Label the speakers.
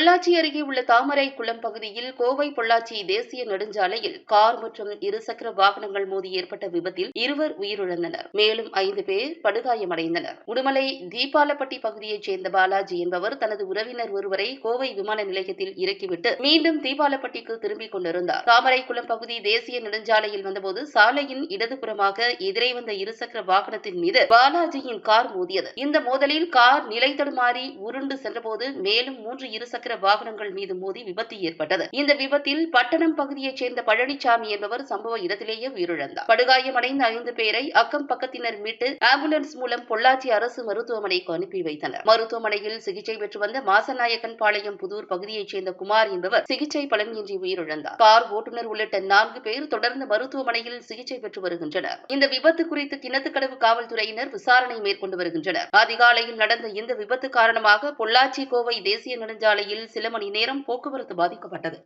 Speaker 1: பொள்ளாச்சி அருகே உள்ள தாமரை குளம் பகுதியில் கோவை பொள்ளாச்சி தேசிய நெடுஞ்சாலையில் கார் மற்றும் இருசக்கர வாகனங்கள் மோதி ஏற்பட்ட விபத்தில் இருவர் உயிரிழந்தனர். மேலும் ஐந்து பேர் படுகாயமடைந்தனர். உடுமலை தீபாலப்பட்டி பகுதியைச் சேர்ந்த பாலாஜி என்பவர் தனது உறவினர் ஒருவரை கோவை விமான நிலையத்தில் இறக்கிவிட்டு மீண்டும் தீபாலப்பட்டிக்கு திரும்பிக் கொண்டிருந்தார். தாமரைக்குளம் பகுதி தேசிய நெடுஞ்சாலையில் வந்தபோது சாலையின் இடதுபுறமாக எதிரே வந்த இருசக்கர வாகனத்தின் மீது பாலாஜியின் கார் மோதியது. இந்த மோதலில் கார் நிலை தடுமாறி உருண்டு சென்றபோது மேலும் மூன்று இருசக்கர இருசக்கர வாகனங்கள் மீது மோதி விபத்து ஏற்பட்டது. இந்த விபத்தில் பட்டணம் பகுதியைச் சேர்ந்த பழனிசாமி என்பவர் சம்பவ இடத்திலேயே உயிரிழந்தார். படுகாயமடைந்த ஐந்து பேரை அக்கம் பக்கத்தினர் மீட்டு ஆம்புலன்ஸ் மூலம் பொள்ளாச்சி அரசு மருத்துவமனைக்கு அனுப்பி வைத்தனர். மருத்துவமனையில் சிகிச்சை பெற்று வந்த மாசநாயக்கன் பாளையம் புதூர் பகுதியைச் சேர்ந்த குமார் என்பவர் சிகிச்சை பலனின்றி உயிரிழந்தார். கார் ஓட்டுநர் உள்ளிட்ட நான்கு பேர் தொடர்ந்து மருத்துவமனையில் சிகிச்சை பெற்று வருகின்றனர். இந்த விபத்து குறித்து கிணத்துக்கடவு காவல்துறையினர் விசாரணை மேற்கொண்டு வருகின்றனர். அதிகாலையில் நடந்த இந்த விபத்து காரணமாக பொள்ளாச்சி கோவை தேசிய நெடுஞ்சாலையில் சில மணி நேரம் போக்குவரத்து பாதிக்கப்பட்டது.